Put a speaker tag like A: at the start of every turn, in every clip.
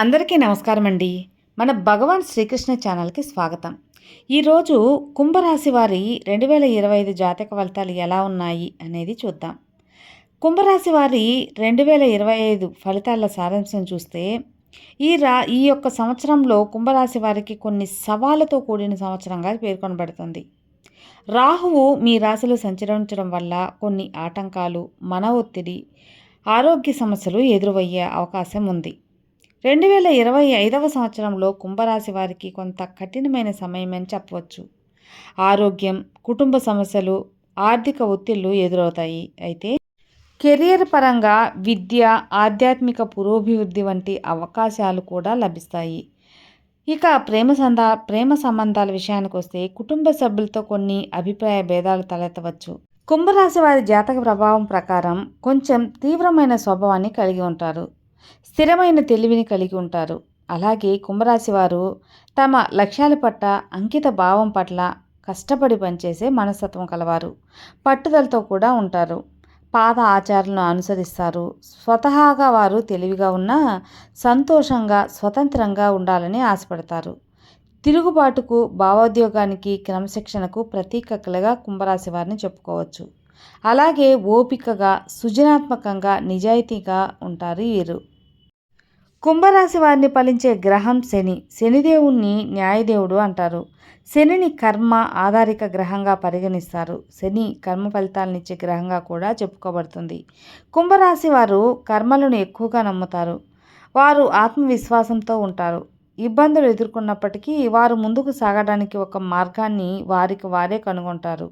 A: అందరికీ నమస్కారం అండి మన భగవాన్ శ్రీకృష్ణ ఛానల్కి స్వాగతం. ఈరోజు కుంభరాశి వారి రెండు వేల ఇరవై ఐదు జాతక ఫలితాలు ఎలా ఉన్నాయి అనేది చూద్దాం. కుంభరాశి వారి రెండు వేల ఇరవై ఐదు ఫలితాల సారాంశం చూస్తే ఈ రా ఈ యొక్క సంవత్సరంలో కుంభరాశి వారికి కొన్ని సవాళ్ళతో కూడిన సంవత్సరంగా పేర్కొనబడుతుంది. రాహువు మీ రాశిలో సంచరించడం వల్ల కొన్ని ఆటంకాలు మన ఒత్తిడి ఆరోగ్య సమస్యలు ఎదురయ్యే అవకాశం ఉంది. రెండు వేల ఇరవై ఐదవ సంవత్సరంలో కుంభరాశి వారికి కొంత కఠినమైన సమయమని చెప్పవచ్చు. ఆరోగ్యం కుటుంబ సమస్యలు ఆర్థిక ఒత్తిళ్ళు ఎదురవుతాయి. అయితే కెరియర్ పరంగా విద్య ఆధ్యాత్మిక పురోభివృద్ధి వంటి అవకాశాలు కూడా లభిస్తాయి. ఇక ప్రేమ సందా ప్రేమ సంబంధాల విషయానికి వస్తే కుటుంబ సభ్యులతో కొన్ని అభిప్రాయ భేదాలు తలెత్తవచ్చు. కుంభరాశి వారి జాతక ప్రభావం ప్రకారం కొంచెం తీవ్రమైన స్వభావాన్ని కలిగి ఉంటారు. స్థిరమైన తెలివిని కలిగి ఉంటారు. అలాగే కుంభరాశి వారు తమ లక్ష్యాల పట్ల అంకిత భావం పట్ల కష్టపడి పనిచేసే మనస్తత్వం కలవారు. పట్టుదలతో కూడా ఉంటారు. పాత ఆచారాలను అనుసరిస్తారు. స్వతహాగా వారు తెలివిగా ఉన్న సంతోషంగా స్వతంత్రంగా ఉండాలని ఆశపడతారు. తిరుగుబాటుకు భావోద్యోగానికి క్రమశిక్షణకు ప్రతీకలుగా కుంభరాశి వారిని చెప్పుకోవచ్చు. అలాగే ఓపికగా సృజనాత్మకంగా నిజాయితీగా ఉంటారు వీరు. కుంభరాశి వారిని ఫలించే గ్రహం శని. శనిదేవుణ్ణి న్యాయదేవుడు అంటారు. శనిని కర్మ ఆధారిక గ్రహంగా పరిగణిస్తారు. శని కర్మ ఫలితాలనిచ్చే గ్రహంగా కూడా చెప్పుకోబడుతుంది. కుంభరాశి వారు కర్మలను ఎక్కువగా నమ్ముతారు. వారు ఆత్మవిశ్వాసంతో ఉంటారు. ఇబ్బందులు ఎదుర్కొన్నప్పటికీ వారు ముందుకు సాగడానికి ఒక మార్గాన్ని వారికి వారే కనుగొంటారు.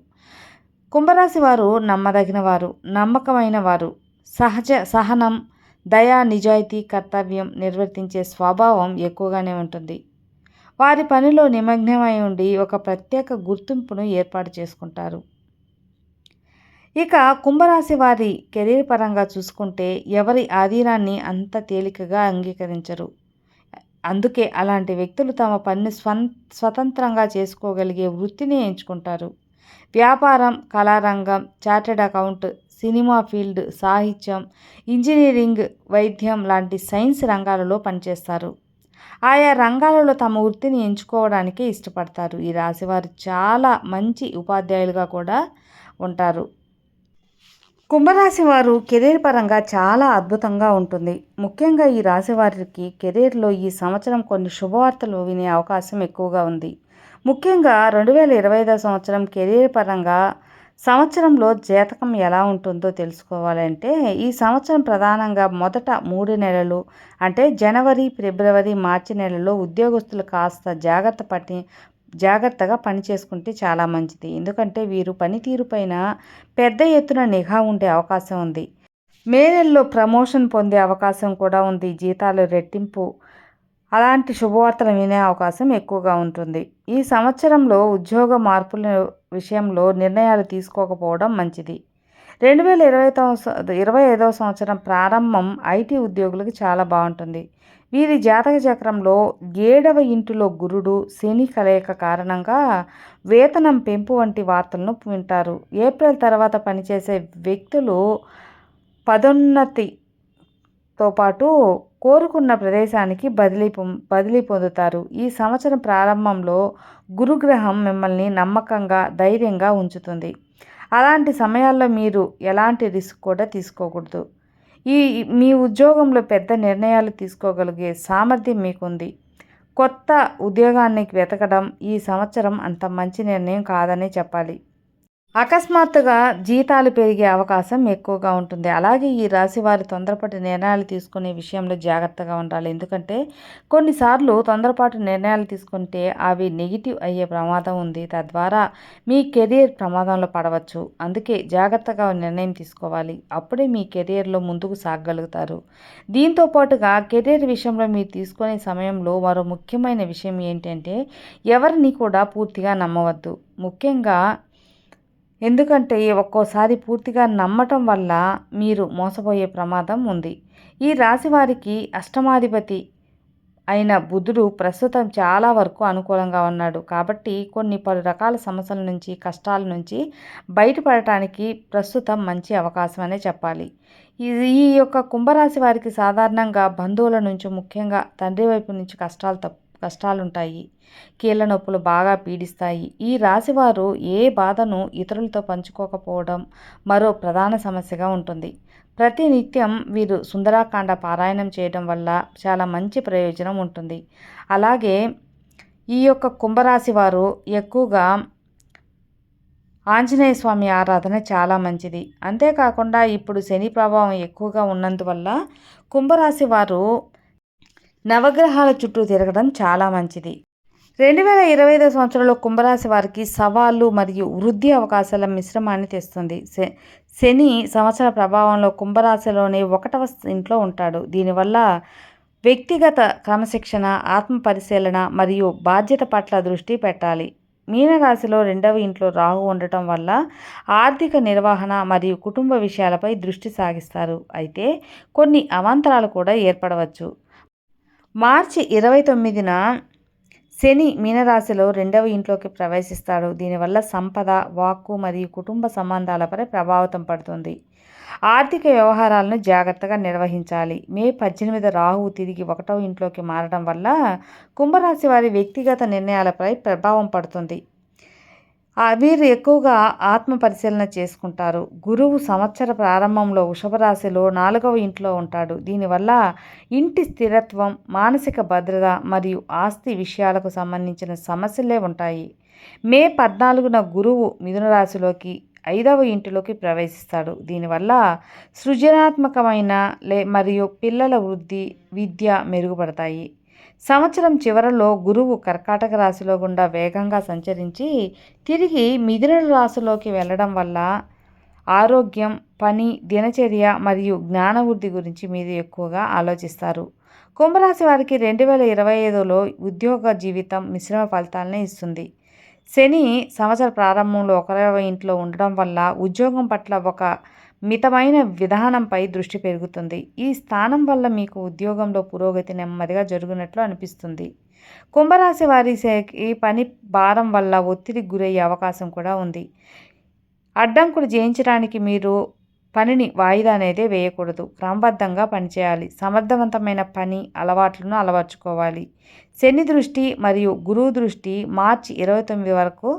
A: కుంభరాశి వారు నమ్మదగిన వారు నమ్మకమైన వారు సహజ సహనం దయా నిజాయితీ కర్తవ్యం నిర్వర్తించే స్వభావం ఎక్కువగానే ఉంటుంది. వారి పనిలో నిమగ్నమై ఉండి ఒక ప్రత్యేక గుర్తింపును ఏర్పాటు చేసుకుంటారు. ఇక కుంభరాశి వారి కెరీర్ పరంగా చూసుకుంటే ఎవరి ఆధీనాన్ని అంత తేలికగా అంగీకరించరు. అందుకే అలాంటి వ్యక్తులు తమ పనిని స్వం స్వతంత్రంగా చేసుకోగలిగే వృత్తిని ఎంచుకుంటారు. వ్యాపారం కళారంగం చార్టెడ్ అకౌంట్ సినిమా ఫీల్డ్ సాహిత్యం ఇంజనీరింగ్ వైద్యం లాంటి సైన్స్ రంగాలలో పనిచేస్తారు. ఆయా రంగాలలో తమ వృత్తిని ఎంచుకోవడానికే ఇష్టపడతారు. ఈ రాశివారు చాలా మంచి ఉపాధ్యాయులుగా కూడా ఉంటారు. కుంభరాశి వారు కెరీర్ పరంగా చాలా అద్భుతంగా ఉంటుంది. ముఖ్యంగా ఈ రాశి వారికి కెరీర్లో ఈ సంవత్సరం కొన్ని శుభవార్తలు వినే అవకాశం ఎక్కువగా ఉంది. ముఖ్యంగా రెండు వేల ఇరవై ఐదో సంవత్సరం కెరీర్ పరంగా సంవత్సరంలో జాతకం ఎలా ఉంటుందో తెలుసుకోవాలంటే ఈ సంవత్సరం ప్రధానంగా మొదట మూడు నెలలు అంటే జనవరి ఫిబ్రవరి మార్చి నెలలో ఉద్యోగస్తులు కాస్త జాగ్రత్త పట్టి జాగ్రత్తగా పని చేసుకుంటే చాలా మంచిది. ఎందుకంటే వీరు పనితీరు పైన పెద్ద ఎత్తున నిఘా ఉండే అవకాశం ఉంది. మే నెలలో ప్రమోషన్ పొందే అవకాశం కూడా ఉంది. జీతాలు రెట్టింపు అలాంటి శుభవార్తలు వినే అవకాశం ఎక్కువగా ఉంటుంది. ఈ సంవత్సరంలో ఉద్యోగ మార్పుల విషయంలో నిర్ణయాలు తీసుకోకపోవడం మంచిది. రెండు వేల ఇరవై ఇరవై ఐదవ సంవత్సరం ప్రారంభం ఐటీ ఉద్యోగులకు చాలా బాగుంటుంది. వీరి జాతక చక్రంలో ఏడవ ఇంటిలో గురుడు శని కలయిక కారణంగా వేతనం పెంపు వంటి వార్తలను వింటారు. ఏప్రిల్ తర్వాత పనిచేసే వ్యక్తులు పదోన్నతితో పాటు కోరుకున్న ప్రదేశానికి బదిలీ బదిలీ పొందుతారు. ఈ సంవత్సరం ప్రారంభంలో గురుగ్రహం మిమ్మల్ని నమ్మకంగా ధైర్యంగా ఉంచుతుంది. అలాంటి సమయాల్లో మీరు ఎలాంటి రిస్క్ కూడా తీసుకోకూడదు. ఈ మీ ఉద్యోగంలో పెద్ద నిర్ణయాలు తీసుకోగలిగే సామర్థ్యం మీకుంది. కొత్త ఉద్యోగాన్ని వెతకడం ఈ సంవత్సరం అంత మంచి నిర్ణయం కాదని చెప్పాలి. అకస్మాత్తుగా జీతాలు పెరిగే అవకాశం ఎక్కువగా ఉంటుంది. అలాగే ఈ రాశి వారి తొందరపాటు నిర్ణయాలు తీసుకునే విషయంలో జాగ్రత్తగా ఉండాలి. ఎందుకంటే కొన్నిసార్లు తొందరపాటు నిర్ణయాలు తీసుకుంటే అవి నెగిటివ్ అయ్యే ప్రమాదం ఉంది. తద్వారా మీ కెరియర్ ప్రమాదంలో పడవచ్చు. అందుకే జాగ్రత్తగా నిర్ణయం తీసుకోవాలి. అప్పుడే మీ కెరియర్లో ముందుకు సాగగలుగుతారు దీంతో పాటుగా కెరీర్ విషయంలో మీరు తీసుకునే సమయంలో మరో ముఖ్యమైన విషయం ఏంటంటే ఎవరిని కూడా పూర్తిగా నమ్మవద్దు. ముఖ్యంగా ఎందుకంటే ఒక్కోసారి పూర్తిగా నమ్మటం వల్ల మీరు మోసపోయే ప్రమాదం ఉంది. ఈ రాశి వారికి అష్టమాధిపతి అయిన బుధుడు ప్రస్తుతం చాలా వరకు అనుకూలంగా ఉన్నాడు. కాబట్టి కొన్ని పలు రకాల సమస్యల నుంచి కష్టాల నుంచి బయటపడటానికి ప్రస్తుతం మంచి అవకాశం అనే చెప్పాలి. ఇది ఈ యొక్క కుంభరాశి వారికి సాధారణంగా బంధువుల నుంచి ముఖ్యంగా తండ్రి వైపు నుంచి కష్టాలు తప్ కష్టాలుంటాయి. కీళ్ళ నొప్పులు బాగా పీడిస్తాయి. ఈ రాశివారు ఏ బాధను ఇతరులతో పంచుకోకపోవడం మరో ప్రధాన సమస్యగా ఉంటుంది. ప్రతి నిత్యం వీరు సుందరాకాండ పారాయణం చేయడం వల్ల చాలా మంచి ప్రయోజనం ఉంటుంది. అలాగే ఈ యొక్క కుంభరాశి వారు ఎక్కువగా ఆంజనేయ స్వామి ఆరాధన చాలా మంచిది. అంతేకాకుండా ఇప్పుడు శని ప్రభావం ఎక్కువగా ఉన్నందువల్ల కుంభరాశి వారు నవగ్రహాల చుట్టూ తిరగడం చాలా మంచిది. రెండు వేల ఇరవై ఐదో సంవత్సరంలో కుంభరాశి వారికి సవాళ్ళు మరియు వృద్ధి అవకాశాల మిశ్రమాన్ని తెస్తుంది. శని సంవత్సర ప్రభావంలో కుంభరాశిలోని ఒకటవ ఇంట్లో ఉంటాడు. దీనివల్ల వ్యక్తిగత క్రమశిక్షణ ఆత్మ పరిశీలన మరియు బాధ్యత పట్ల దృష్టి పెట్టాలి. మీనరాశిలో రెండవ ఇంట్లో రాహు ఉండటం వల్ల ఆర్థిక నిర్వహణ మరియు కుటుంబ విషయాలపై దృష్టి సాగిస్తారు. అయితే కొన్ని అవాంతరాలు కూడా ఏర్పడవచ్చు. మార్చి ఇరవై తొమ్మిదిన శని మీనరాశిలో రెండవ ఇంట్లోకి ప్రవేశిస్తాడు. దీనివల్ల సంపద వాక్కు మరియు కుటుంబ సంబంధాలపై ప్రభావితం పడుతుంది. ఆర్థిక వ్యవహారాలను జాగ్రత్తగా నిర్వహించాలి. మే పద్దెనిమిది రాహువు తిరిగి ఒకటవ ఇంట్లోకి మారడం వల్ల కుంభరాశి వారి వ్యక్తిగత నిర్ణయాలపై ప్రభావం పడుతుంది. వీరు ఎక్కువగా ఆత్మ పరిశీలన చేసుకుంటారు. గురువు సంవత్సర ప్రారంభంలో వృషభరాశిలో నాలుగవ ఇంట్లో ఉంటాడు. దీనివల్ల ఇంటి స్థిరత్వం మానసిక భద్రత మరియు ఆస్తి విషయాలకు సంబంధించిన సమస్యలే ఉంటాయి. మే పద్నాలుగున గురువు మిథున రాశిలోకి ఐదవ ఇంటిలోకి ప్రవేశిస్తాడు. దీనివల్ల సృజనాత్మకమైన లే మరియు పిల్లల వృద్ధి విద్య మెరుగుపడతాయి. సంవత్సరం చివరలో గురువు కర్కాటక రాశిలో గుండా వేగంగా సంచరించి తిరిగి మిథున రాశిలోకి వెళ్ళడం వల్ల ఆరోగ్యం పని దినచర్య మరియు జ్ఞానవృద్ధి గురించి మీరు ఎక్కువగా ఆలోచిస్తారు. కుంభరాశి వారికి రెండు వేల ఇరవై ఐదులో ఉద్యోగ జీవితం మిశ్రమ ఫలితాలనే ఇస్తుంది. శని సంవత్సర ప్రారంభంలో ఒకరవ ఇంట్లో ఉండడం వల్ల ఉద్యోగం పట్ల ఒక మితమైన విధానంపై దృష్టి పెరుగుతుంది. ఈ స్థానం వల్ల మీకు ఉద్యోగంలో పురోగతి నెమ్మదిగా జరుగునట్లు అనిపిస్తుంది. కుంభరాశి వారి ఈ పని భారం వల్ల ఒత్తిడికి గురయ్యే అవకాశం కూడా ఉంది. అడ్డంకులు జయించడానికి మీరు పనిని వాయిదా అనేది వేయకూడదు. క్రమబద్ధంగా పనిచేయాలి. సమర్థవంతమైన పని అలవాట్లను అలవర్చుకోవాలి. శని దృష్టి మరియు గురువు దృష్టి మార్చి ఇరవై తొమ్మిది వరకు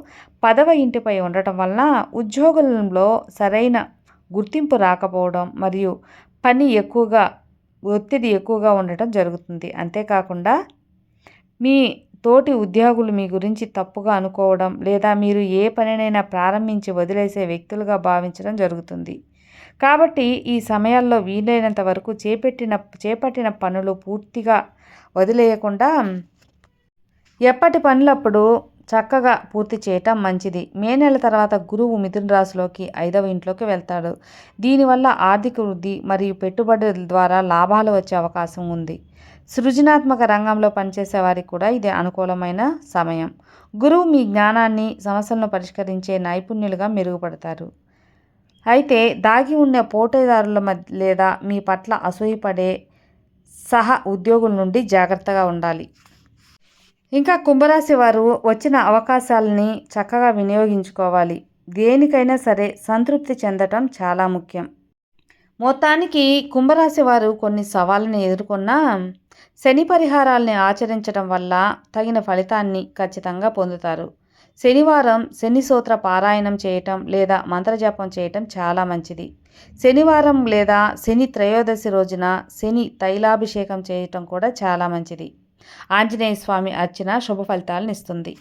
A: పదవ ఇంటిపై ఉండటం వలన ఉద్యోగులలో సరైన గుర్తింపు రాకపోవడం మరియు పని ఎక్కువగా ఒత్తిడి ఎక్కువగా ఉండటం జరుగుతుంది. అంతేకాకుండా మీ తోటి ఉద్యోగులు మీ గురించి తప్పుగా అనుకోవడం లేదా మీరు ఏ పనినైనా ప్రారంభించి వదిలేసే వ్యక్తులుగా భావించడం జరుగుతుంది. కాబట్టి ఈ సమయాల్లో వీలైనంత వరకు చేపట్టిన చేపట్టిన పనులు పూర్తిగా వదిలేయకుండా ఎప్పటి పనులప్పుడు చక్కగా పూర్తి చేయటం మంచిది. మే నెల తర్వాత గురువు మిథున రాశిలోకి ఐదవ ఇంట్లోకి వెళ్తాడు. దీనివల్ల ఆర్థిక వృద్ధి మరియు పెట్టుబడుల ద్వారా లాభాలు వచ్చే అవకాశం ఉంది. సృజనాత్మక రంగంలో పనిచేసే వారికి కూడా ఇది అనుకూలమైన సమయం. గురువు మీ జ్ఞానాన్ని సమస్యలను పరిష్కరించే నైపుణ్యులుగా మెరుగుపడతారు. అయితే దాగి ఉన్న పోటీదారుల మధ్య లేదా మీ పట్ల అసూయపడే సహ ఉద్యోగుల నుండి జాగ్రత్తగా ఉండాలి. ఇంకా కుంభరాశి వారు వచ్చిన అవకాశాలని చక్కగా వినియోగించుకోవాలి. దేనికైనా సరే సంతృప్తి చెందటం చాలా ముఖ్యం. మొత్తానికి కుంభరాశి వారు కొన్ని సవాళ్ళని ఎదుర్కొన్నా శని పరిహారాల్ని ఆచరించడం వల్ల తగిన ఫలితాన్ని ఖచ్చితంగా పొందుతారు. శనివారం శని సూత్ర పారాయణం చేయటం లేదా మంత్రజపం చేయటం చాలా మంచిది. శనివారం లేదా శని త్రయోదశి రోజున శని తైలాభిషేకం చేయటం కూడా చాలా మంచిది. ఆంజనేయ స్వామి అర్చన శుభ ఫలితాలను ఇస్తుంది.